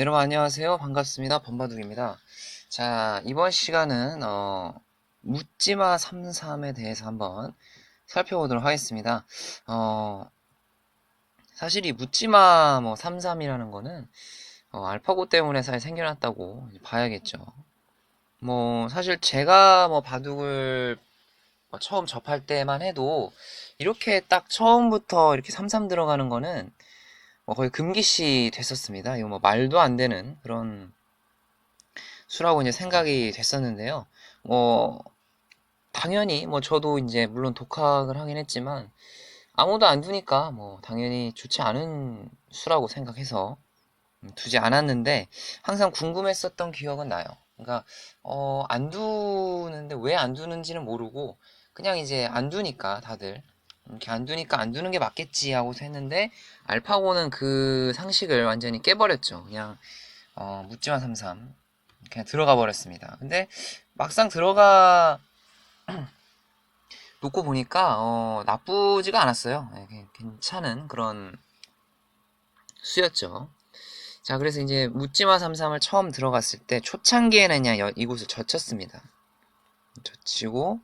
네, 여러분 안녕하세요. 반갑습니다. 범바둑입니다. 자, 이번 시간은 어, 묻지마 33에 대해서 한번 살펴보도록 하겠습니다. 어, 사실 이 묻지마 뭐 33이라는 거는 어, 알파고 때문에 사실 생겨났다고 봐야겠죠. 뭐 사실 제가 뭐 바둑을 뭐 처음 접할 때만 해도 이렇게 딱 처음부터 이렇게 33 들어가는 거는 뭐 거의 금기시 됐었습니다. 이거 뭐 말도 안 되는 그런 수라고 이제 생각이 됐었는데요. 뭐 당연히 뭐 저도 이제 물론 독학을 하긴 했지만 아무도 안 두니까 뭐 당연히 좋지 않은 수라고 생각해서 두지 않았는데 항상 궁금했었던 기억은 나요. 그러니까 어, 안 두는데 왜 안 두는지는 모르고 그냥 이제 안 두니까 다들 이렇게 안 두니까 안 두는 게 맞겠지 하고 했는데 알파고는 그 상식을 완전히 깨버렸죠. 그냥 어, 묻지마 삼삼 그냥 들어가 버렸습니다. 근데 막상 들어가 놓고 보니까 어, 나쁘지가 않았어요. 네, 괜찮은 그런 수였죠. 자, 그래서 이제 묻지마 삼삼을 처음 들어갔을 때 초창기에는 그냥 이곳을 젖혔습니다. 젖히고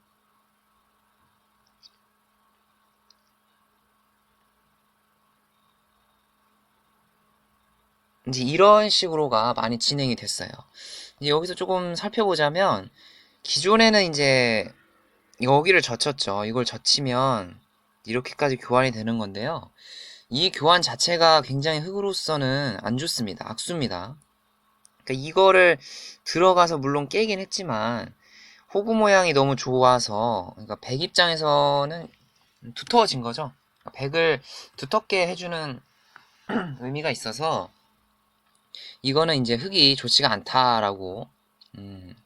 이제 이런 식으로가 많이 진행이 됐어요. 여기서 조금 살펴보자면 기존에는 이제 여기를 젖혔죠. 이걸 젖히면 이렇게까지 교환이 되는 건데요. 이 교환 자체가 굉장히 흙으로서는 안 좋습니다. 악수입니다. 그러니까 이거를 들어가서 물론 깨긴 했지만 호구 모양이 너무 좋아서 그러니까 백 입장에서는 두터워진 거죠. 백을 두텁게 해주는 의미가 있어서 이거는 이제 흙이 좋지가 않다라고 음,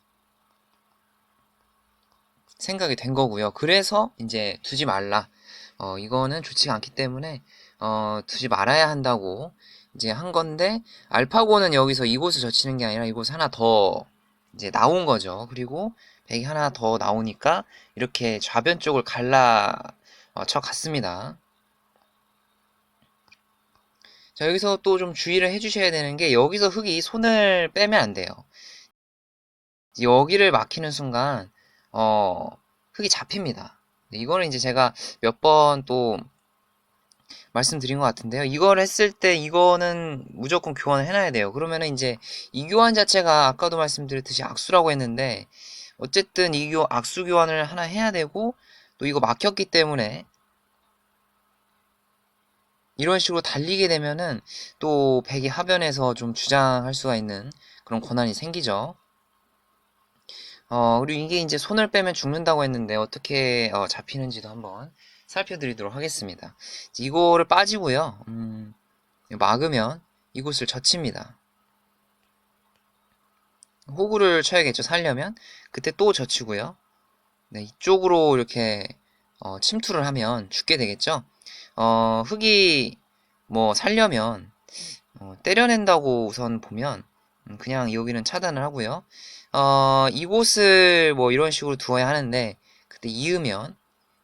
생각이 된 거고요. 그래서 이제 두지 말라. 어, 이거는 좋지가 않기 때문에 어, 두지 말아야 한다고 이제 한 건데 알파고는 여기서 이곳을 젖히는 게 아니라 이곳 하나 더 이제 나온 거죠. 그리고 백이 하나 더 나오니까 이렇게 좌변 쪽을 갈라 어, 쳐 갔습니다. 자, 여기서 또 좀 주의를 해주셔야 되는 게 여기서 흙이 손을 빼면 안 돼요. 여기를 막히는 순간 어, 흙이 잡힙니다. 이거는 이제 제가 몇 번 또 말씀드린 것 같은데요. 이걸 했을 때 이거는 무조건 교환을 해놔야 돼요. 그러면은 이제 이 교환 자체가 아까도 말씀드렸듯이 악수라고 했는데 어쨌든 이 교, 악수 교환을 하나 해야 되고 또 이거 막혔기 때문에 이런 식으로 달리게 되면은 또 백이 하변에서 좀 주장할 수가 있는 그런 권한이 생기죠. 어, 그리고 이게 이제 손을 빼면 죽는다고 했는데 어떻게 어, 잡히는지도 한번 살펴드리도록 하겠습니다. 이거를 빠지고요. 음, 막으면 이곳을 젖힙니다. 호구를 쳐야겠죠. 살려면 그때 또 젖히고요. 네, 이쪽으로 이렇게 어, 침투를 하면 죽게 되겠죠. 어, 흙이 뭐 살려면 어, 때려낸다고 우선 보면 음, 그냥 여기는 차단을 하고요. 어, 이곳을 뭐 이런 식으로 두어야 하는데 그때 이으면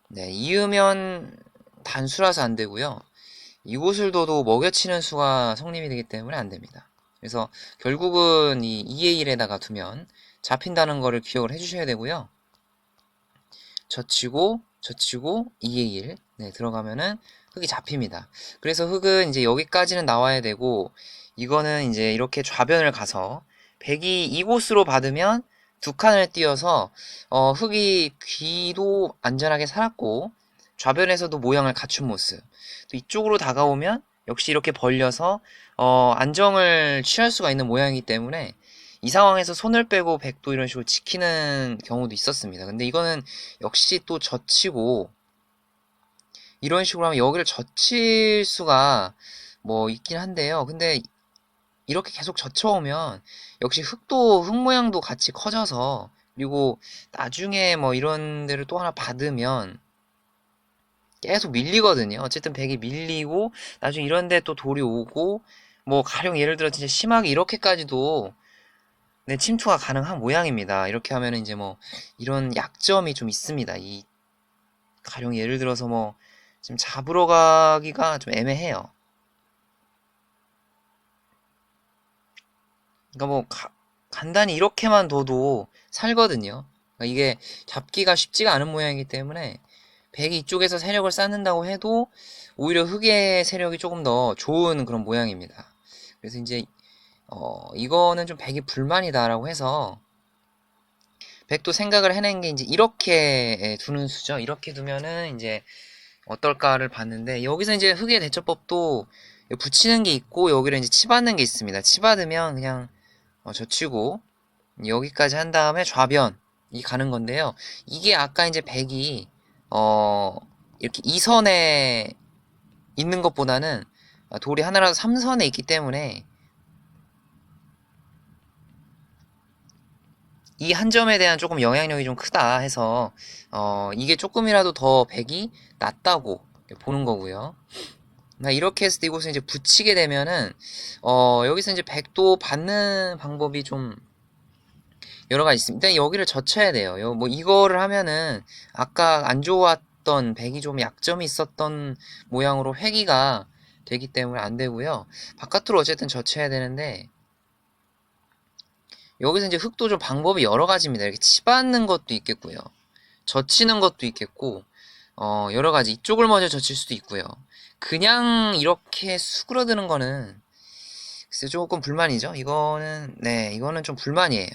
네, 이으면 단수라서 안 되고요. 이곳을 둬도 먹여치는 수가 성립이 되기 때문에 안 됩니다. 그래서 결국은 이 2의 1에다가 두면 잡힌다는 거를 기억을 해주셔야 되고요. 젖히고 젖히고 2의 1 네, 들어가면은 흙이 잡힙니다. 그래서 흙은 이제 여기까지는 나와야 되고 이거는 이제 이렇게 좌변을 가서 백이 이곳으로 받으면 두 칸을 띄어서 어, 흙이 귀도 안전하게 살았고 좌변에서도 모양을 갖춘 모습 또 이쪽으로 다가오면 역시 이렇게 벌려서 어, 안정을 취할 수가 있는 모양이기 때문에 이 상황에서 손을 빼고 백도 이런 식으로 지키는 경우도 있었습니다. 근데 이거는 역시 또 젖히고 이런 식으로 하면 여기를 젖힐 수가 뭐 있긴 한데요. 근데 이렇게 계속 젖혀오면 역시 흙도 흙 모양도 같이 커져서 그리고 나중에 뭐 이런 데를 또 하나 받으면 계속 밀리거든요. 어쨌든 백이 밀리고 나중에 이런 데 또 돌이 오고 뭐 가령 예를 들어 진짜 심하게 이렇게까지도 네, 침투가 가능한 모양입니다. 이렇게 하면 이제 뭐 이런 약점이 좀 있습니다. 이 가령 예를 들어서 뭐 지금 잡으러 가기가 좀 애매해요. 그러니까 뭐 가- 간단히 이렇게만 둬도 살거든요. 그러니까 이게 잡기가 쉽지가 않은 모양이기 때문에 백이 이쪽에서 세력을 쌓는다고 해도 오히려 흑의 세력이 조금 더 좋은 그런 모양입니다. 그래서 이제 어, 이거는 좀 백이 불만이다라고 해서 백도 생각을 해낸 게 이제 이렇게 두는 수죠. 이렇게 두면은 이제 어떨까를 봤는데 여기서 이제 흑의 대처법도 붙이는 게 있고 여기를 이제 치받는 게 있습니다. 치받으면 그냥 어, 젖히고 여기까지 한 다음에 좌변이 가는 건데요. 이게 아까 이제 백이 어 이렇게 2선에 있는 것보다는 돌이 하나라도 3선에 있기 때문에 이 한 점에 대한 조금 영향력이 좀 크다 해서 어 이게 조금이라도 더 백이 낫다고 보는 거고요. 나 이렇게 때 이곳을 이제 붙이게 되면은 어 여기서 이제 백도 받는 방법이 좀 여러 가지 있습니다. 여기를 젖혀야 돼요. 요- 뭐 이거를 하면은 아까 안 좋았던 백이 좀 약점이 있었던 모양으로 회기가 되기 때문에 안 되고요. 바깥으로 어쨌든 젖혀야 되는데 여기서 이제 흙도 좀 방법이 여러 가지입니다. 이렇게 치받는 것도 있겠고요. 젖히는 것도 있겠고 어 여러 가지 이쪽을 먼저 젖힐 수도 있고요. 그냥 이렇게 수그러드는 거는 글쎄 조금 불만이죠. 이거는 네 이거는 좀 불만이에요.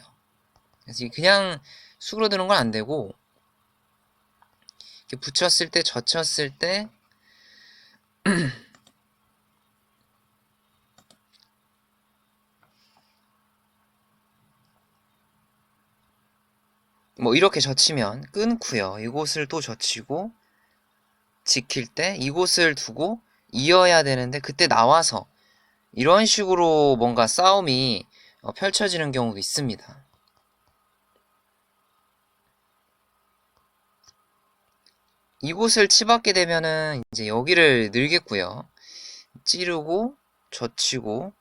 그래서 그냥 수그러드는 건 안 되고 이렇게 붙였을 때 젖혔을 때 뭐 이렇게 젖히면 끊고요. 이곳을 또 젖히고 지킬 때 이곳을 두고 이어야 되는데 그때 나와서 이런 식으로 뭔가 싸움이 어, 펼쳐지는 경우도 있습니다. 이곳을 치받게 되면은 이제 여기를 늘겠고요. 찌르고 젖히고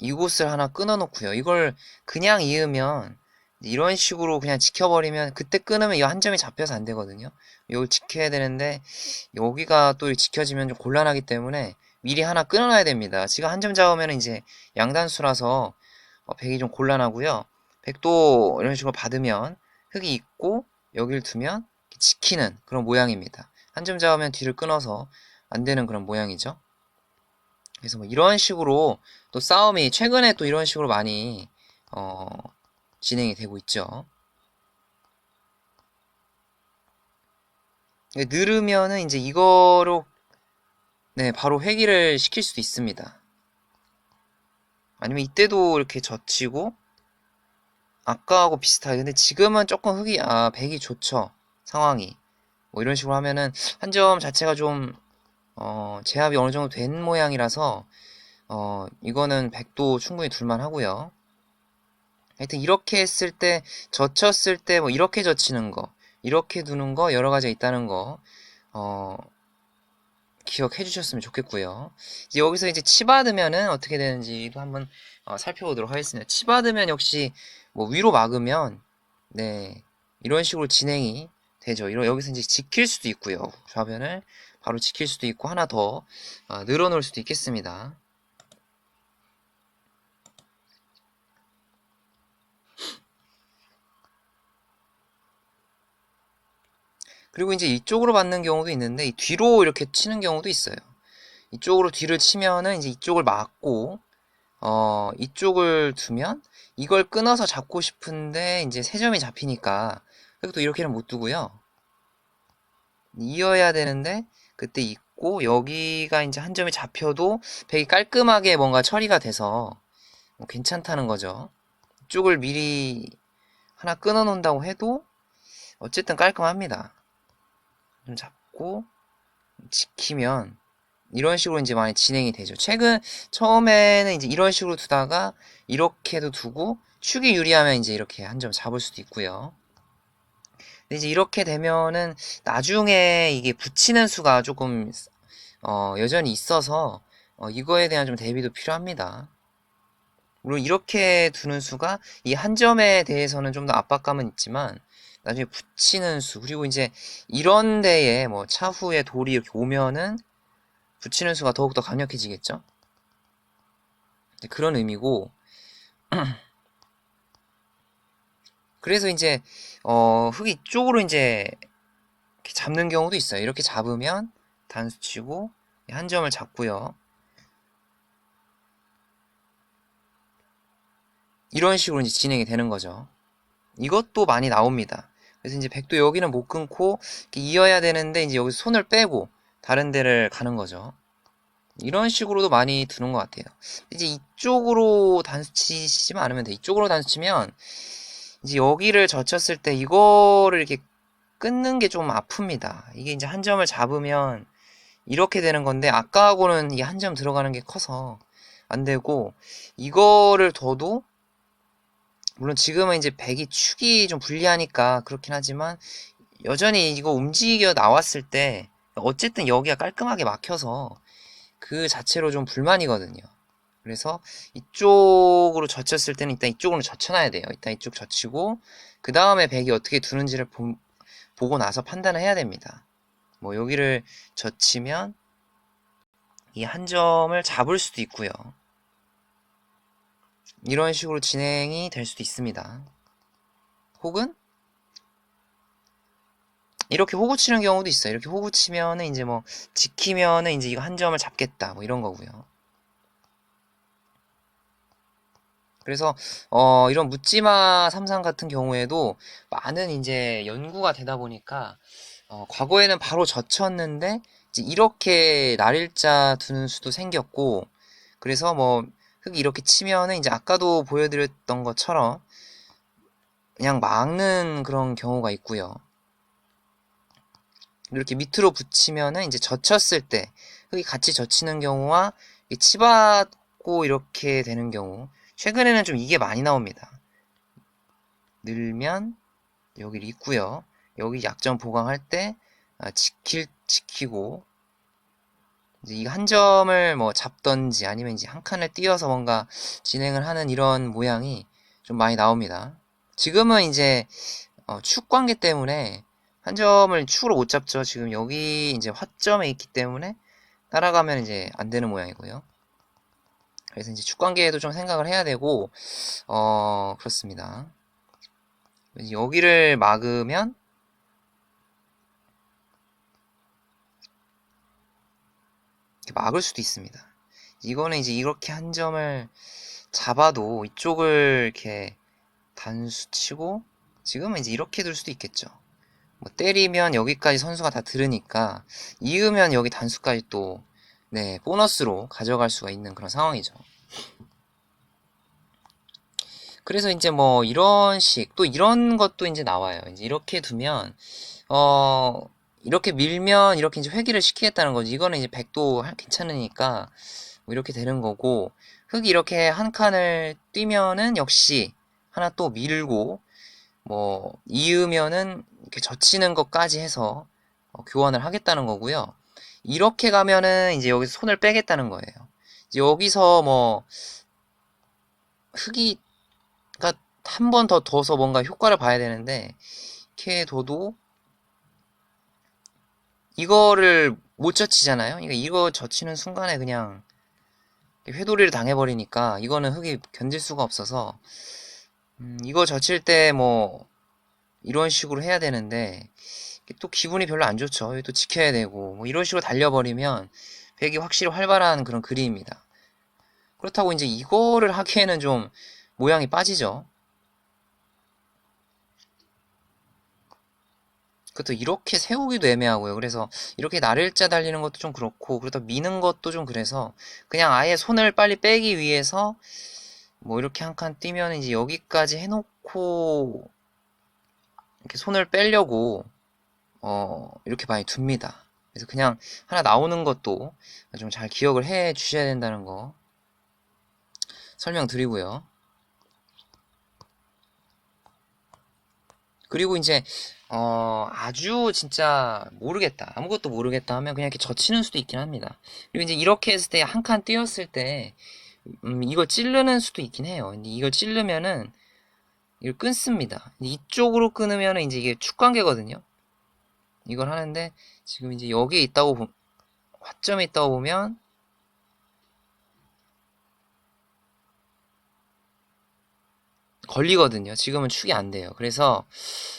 이곳을 하나 끊어 놓고요. 이걸 그냥 이으면 이런 식으로 그냥 지켜버리면 그때 끊으면 이 한 점이 잡혀서 안 되거든요. 이걸 지켜야 되는데 여기가 또 지켜지면 좀 곤란하기 때문에 미리 하나 끊어놔야 됩니다. 지금 한 점 잡으면 이제 양단수라서 어, 백이 좀 곤란하고요. 백도 이런 식으로 받으면 흙이 있고 여기를 두면 지키는 그런 모양입니다. 한 점 잡으면 뒤를 끊어서 안 되는 그런 모양이죠. 그래서 뭐 이런 식으로 또 싸움이 최근에 또 이런 식으로 많이 어, 진행이 되고 있죠. 늘으면은 이제 이거로 네 바로 회귀를 시킬 수도 있습니다. 아니면 이때도 이렇게 젖히고 아까하고 비슷하게 근데 지금은 조금 흙이 아 백이 좋죠 상황이 뭐 이런 식으로 하면은 한 점 자체가 좀 어, 제압이 어느 정도 된 모양이라서 어, 이거는 백도 충분히 둘만 하고요. 하여튼 이렇게 했을 때 젖혔을 때 뭐 이렇게 젖히는 거 이렇게 두는 거 여러 가지가 있다는 거 어, 기억해 주셨으면 좋겠고요. 이제 여기서 이제 치받으면은 어떻게 되는지도 한번 어, 살펴보도록 하겠습니다. 치받으면 역시 뭐 위로 막으면 네 이런 식으로 진행이 되죠. 이런 여기서 이제 지킬 수도 있고요. 좌변을 바로 지킬 수도 있고 하나 더 어, 늘어놓을 수도 있겠습니다. 그리고 이제 이쪽으로 받는 경우도 있는데 뒤로 이렇게 치는 경우도 있어요. 이쪽으로 뒤를 치면은 이제 이쪽을 막고 어 이쪽을 두면 이걸 끊어서 잡고 싶은데 이제 세 점이 잡히니까 그리고 또 이렇게는 못 두고요. 이어야 되는데 그때 있고 여기가 이제 한 점이 잡혀도 되게 깔끔하게 뭔가 처리가 돼서 뭐 괜찮다는 거죠. 이쪽을 미리 하나 끊어 놓는다고 해도 어쨌든 깔끔합니다. 좀 잡고 지키면 이런 식으로 이제 많이 진행이 되죠. 최근 처음에는 이제 이런 식으로 두다가 이렇게도 두고 축이 유리하면 이제 이렇게 한 점 잡을 수도 있고요. 근데 이제 이렇게 되면은 나중에 이게 붙이는 수가 조금 어, 여전히 있어서 어, 이거에 대한 좀 대비도 필요합니다. 물론 이렇게 두는 수가 이 한 점에 대해서는 좀 더 압박감은 있지만 나중에 붙이는 수 그리고 이제 이런 데에 뭐 차후에 돌이 이렇게 오면은 붙이는 수가 더욱더 강력해지겠죠. 그런 의미고 그래서 이제 어, 흙 이 쪽으로 이제 잡는 경우도 있어요. 이렇게 잡으면 단수 치고 한 점을 잡고요. 이런 식으로 이제 진행이 되는 거죠. 이것도 많이 나옵니다. 그래서 이제 백도 여기는 못 끊고 이어야 되는데 이제 여기서 손을 빼고 다른 데를 가는 거죠. 이런 식으로도 많이 두는 것 같아요. 이제 이쪽으로 단수 치시면 않으면 돼. 이쪽으로 단수 치면 이제 여기를 젖혔을 때 이거를 이렇게 끊는 게 좀 아픕니다. 이게 이제 한 점을 잡으면 이렇게 되는 건데 아까하고는 이한점 들어가는 게 커서 안 되고 이거를 둬도 물론 지금은 이제 백이 축이 좀 불리하니까 그렇긴 하지만 여전히 이거 움직여 나왔을 때 어쨌든 여기가 깔끔하게 막혀서 그 자체로 좀 불만이거든요. 그래서 이쪽으로 젖혔을 때는 일단 이쪽으로 젖혀놔야 돼요. 일단 이쪽 젖히고 그 다음에 백이 어떻게 두는지를 보, 보고 나서 판단을 해야 됩니다. 뭐 여기를 젖히면 이 한 점을 잡을 수도 있고요. 이런 식으로 진행이 될 수도 있습니다. 혹은 이렇게 호구 치는 경우도 있어요. 이렇게 호구 치면은 이제 뭐 지키면은 이제 이거 한 점을 잡겠다 뭐 이런 거고요. 그래서 어 이런 묻지마 삼상 같은 경우에도 많은 이제 연구가 되다 보니까 어 과거에는 바로 젖혔는데 이제 이렇게 날일자 두는 수도 생겼고 그래서 뭐 흙 이렇게 치면은 이제 아까도 보여드렸던 것처럼 그냥 막는 그런 경우가 있고요. 이렇게 밑으로 붙이면은 이제 젖혔을 때 흙이 같이 젖히는 경우와 치받고 이렇게 되는 경우 최근에는 좀 이게 많이 나옵니다. 늘면 여기를 있고요. 여기 약점 보강할 때 아, 지킬 지키고 이 한 점을 뭐 잡던지 아니면 이제 한 칸을 띄어서 뭔가 진행을 하는 이런 모양이 좀 많이 나옵니다. 지금은 이제 어, 축 관계 때문에 한 점을 축으로 못 잡죠. 지금 여기 이제 화점에 있기 때문에 따라가면 이제 안 되는 모양이고요. 그래서 이제 축 관계에도 좀 생각을 해야 되고 어 그렇습니다. 여기를 막으면 막을 수도 있습니다. 이거는 이제 이렇게 한 점을 잡아도 이쪽을 이렇게 단수 치고 지금은 이제 이렇게 둘 수도 있겠죠. 뭐 때리면 여기까지 선수가 다 들으니까 이으면 여기 단수까지 또 네, 보너스로 가져갈 수가 있는 그런 상황이죠. 그래서 이제 뭐 이런 식, 또 이런 것도 이제 나와요. 이제 이렇게 두면, 어, 이렇게 밀면 이렇게 이제 회귀를 시키겠다는 거지. 이거는 이제 백도 괜찮으니까 뭐 이렇게 되는 거고, 흙이 이렇게 한 칸을 뛰면은 역시 하나 또 밀고, 뭐, 이으면은 이렇게 젖히는 것까지 해서 어, 교환을 하겠다는 거고요. 이렇게 가면은 이제 여기서 손을 빼겠다는 거예요. 여기서 뭐 흙이 그러니까 한 번 더 둬서 뭔가 효과를 봐야 되는데 이렇게 둬도 이거를 못 젖히잖아요. 그러니까 이거 젖히는 순간에 그냥 회돌이를 당해버리니까 이거는 흙이 견딜 수가 없어서 음, 이거 젖힐 때 뭐 이런 식으로 해야 되는데 또 기분이 별로 안 좋죠. 또 지켜야 되고 뭐 이런 식으로 달려버리면 백이 확실히 활발한 그런 그림입니다. 그렇다고 이제 이거를 하기에는 좀 모양이 빠지죠. 그것도 이렇게 세우기도 애매하고요. 그래서 이렇게 날일자 달리는 것도 좀 그렇고 그러다 미는 것도 좀 그래서 그냥 아예 손을 빨리 빼기 위해서 뭐 이렇게 한 칸 뛰면 이제 여기까지 해놓고 이렇게 손을 빼려고 어, 이렇게 많이 둡니다. 그래서 그냥 하나 나오는 것도 좀 잘 기억을 해 주셔야 된다는 거 설명드리고요. 그리고 이제 어, 아주 진짜 모르겠다 아무것도 모르겠다 하면 그냥 이렇게 젖히는 수도 있긴 합니다. 그리고 이제 이렇게 했을 때 한 칸 띄었을 때 음, 이걸 찌르는 수도 있긴 해요. 근데 이걸 찌르면은 이걸 끊습니다. 이쪽으로 끊으면은 이제 이게 축관계거든요. 이걸 하는데 지금 이제 여기에 있다고 보, 화점에 있다고 보면 걸리거든요. 지금은 축이 안 돼요. 그래서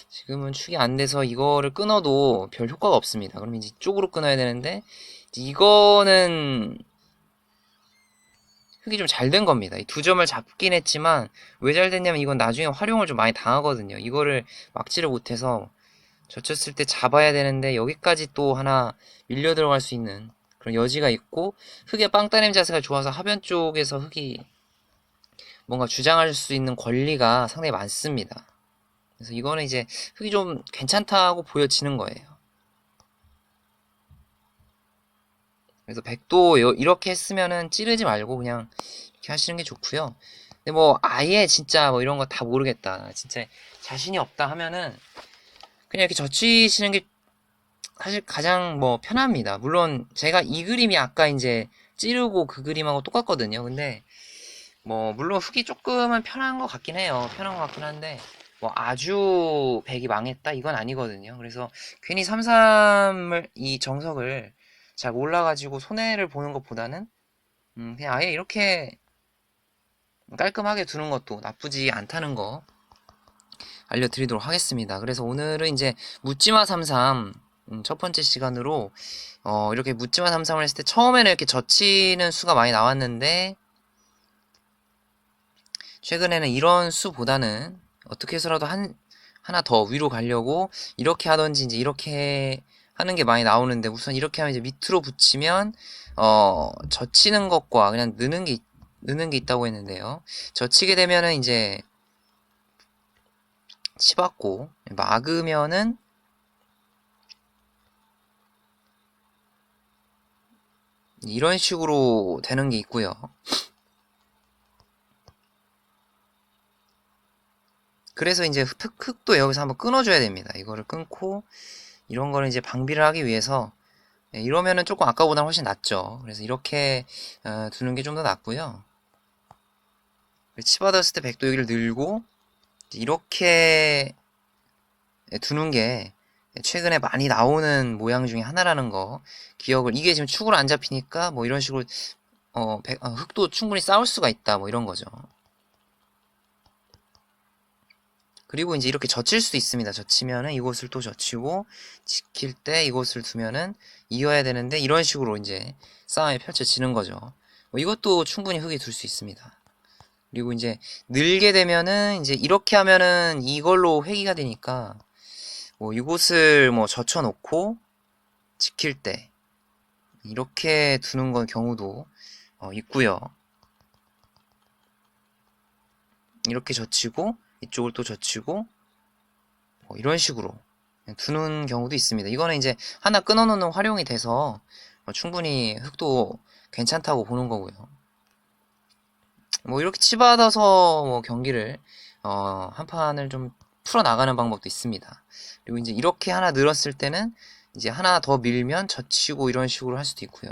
지금은 축이 안 돼서 이거를 끊어도 별 효과가 없습니다. 그럼 이제 이쪽으로 끊어야 되는데 이거는 흙이 좀 잘 된 겁니다. 이 두 점을 잡긴 했지만 왜 잘 됐냐면 이건 나중에 활용을 좀 많이 당하거든요. 이거를 막지를 못해서 젖혔을 때 잡아야 되는데 여기까지 또 하나 밀려 들어갈 수 있는 그런 여지가 있고 흙의 빵 따냄 자세가 좋아서 하변 쪽에서 흙이 뭔가 주장할 수 있는 권리가 상당히 많습니다. 그래서 이거는 이제 흙이 좀 괜찮다고 보여지는 거예요. 그래서 100도 이렇게 했으면은 찌르지 말고 그냥 이렇게 하시는 게 좋고요. 근데 뭐 아예 진짜 뭐 이런 거 다 모르겠다. 진짜 자신이 없다 하면은 그냥 이렇게 젖히시는 게 사실 가장 뭐 편합니다. 물론 제가 이 그림이 아까 이제 찌르고 그 그림하고 똑같거든요. 근데 뭐 물론 흙이 조금은 편한 것 같긴 해요. 편한 것 같긴 한데 뭐 아주 백이 망했다 이건 아니거든요. 그래서 괜히 33을 이 정석을 잘 몰라가지고 손해를 보는 것보다는 음 그냥 아예 이렇게 깔끔하게 두는 것도 나쁘지 않다는 거 알려드리도록 하겠습니다. 그래서 오늘은 이제 묻지마 33 음, 첫 번째 시간으로 어, 이렇게 묻지마 33을 했을 때 처음에는 이렇게 젖히는 수가 많이 나왔는데 최근에는 이런 수보다는 어떻게 해서라도 한 하나 더 위로 가려고 이렇게 하던지 이제 이렇게 하는 게 많이 나오는데 우선 이렇게 하면 이제 밑으로 붙이면 어 젖히는 것과 그냥 느는 게 느는 게 있다고 했는데요. 젖히게 되면은 이제 치받고 막으면은 이런 식으로 되는 게 있고요. 그래서 이제 흙, 흙도 여기서 한번 끊어줘야 됩니다. 이거를 끊고 이런 거를 이제 방비를 하기 위해서 예, 이러면은 조금 아까보다 훨씬 낫죠. 그래서 이렇게 어, 두는 게 좀 더 낫고요. 치받았을 때 백도 여기를 늘고 이렇게 두는 게 최근에 많이 나오는 모양 중에 하나라는 거 기억을 이게 지금 축으로 안 잡히니까 뭐 이런 식으로 어, 백, 어, 흙도 충분히 쌓을 수가 있다 뭐 이런 거죠. 그리고 이제 이렇게 젖힐 수 있습니다. 젖히면은 이곳을 또 젖히고 지킬 때 이곳을 두면은 이어야 되는데 이런 식으로 이제 싸움이 펼쳐지는 거죠. 뭐 이것도 충분히 흙이 둘 수 있습니다. 그리고 이제 늘게 되면은 이제 이렇게 하면은 이걸로 회기가 되니까 뭐 이곳을 뭐 젖혀 놓고 지킬 때 이렇게 두는 건 경우도 어, 있고요. 이렇게 젖히고 이쪽을 또 젖히고 뭐 이런 식으로 두는 경우도 있습니다. 이거는 이제 하나 끊어놓는 활용이 돼서 뭐 충분히 흙도 괜찮다고 보는 거고요. 뭐 이렇게 치받아서 뭐 경기를 어, 한 판을 좀 풀어 나가는 방법도 있습니다. 그리고 이제 이렇게 하나 늘었을 때는 이제 하나 더 밀면 젖히고 이런 식으로 할 수도 있고요.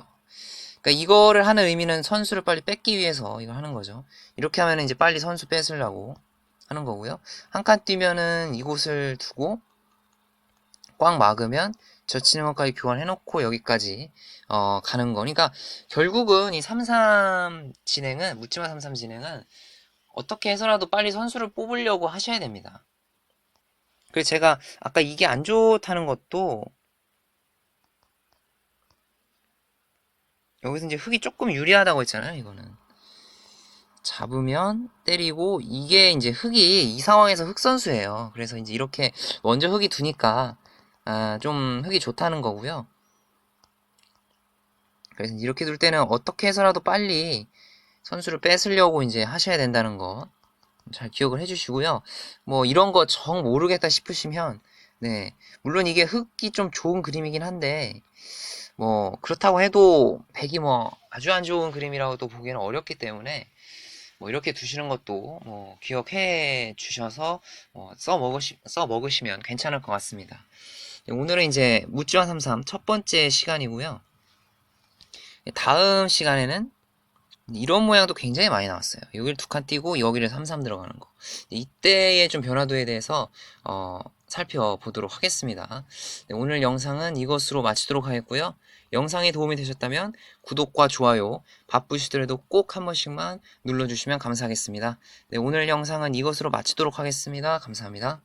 그러니까 이거를 하는 의미는 선수를 빨리 뺏기 위해서 이걸 하는 거죠. 이렇게 하면 이제 빨리 선수 뺏으려고 하는 거고요. 한 칸 뛰면은 이곳을 두고 꽉 막으면 젖히는 것까지 교환해놓고 여기까지 어, 가는 거니까 결국은 이 33 진행은 묻지마 33 진행은 어떻게 해서라도 빨리 선수를 뽑으려고 하셔야 됩니다. 그래서 제가 아까 이게 안 좋다는 것도 여기서 이제 흙이 조금 유리하다고 했잖아요, 이거는. 잡으면 때리고 이게 이제 흙이 이 상황에서 흙 선수예요. 그래서 이제 이렇게 먼저 흙이 두니까 아, 좀 흙이 좋다는 거고요. 그래서 이렇게 둘 때는 어떻게 해서라도 빨리 선수를 뺏으려고 이제 하셔야 된다는 거 잘 기억을 해주시고요. 뭐 이런 거 정 모르겠다 싶으시면 네 물론 이게 흙이 좀 좋은 그림이긴 한데 뭐 그렇다고 해도 백이 뭐 아주 안 좋은 그림이라고도 보기에는 어렵기 때문에 뭐 이렇게 두시는 것도 뭐 기억해 주셔서 뭐 써 먹으시 써 먹으시면 괜찮을 것 같습니다. 오늘은 이제 무주와 33 첫 번째 시간이고요. 다음 시간에는 이런 모양도 굉장히 많이 나왔어요. 여기를 두 칸 띄고 여기를 33 들어가는 거. 이때의 좀 변화도에 대해서 어, 살펴보도록 하겠습니다. 네, 오늘 영상은 이것으로 마치도록 하겠고요. 영상이 도움이 되셨다면 구독과 좋아요 바쁘시더라도 꼭 한 번씩만 눌러주시면 감사하겠습니다. 네, 오늘 영상은 이것으로 마치도록 하겠습니다. 감사합니다.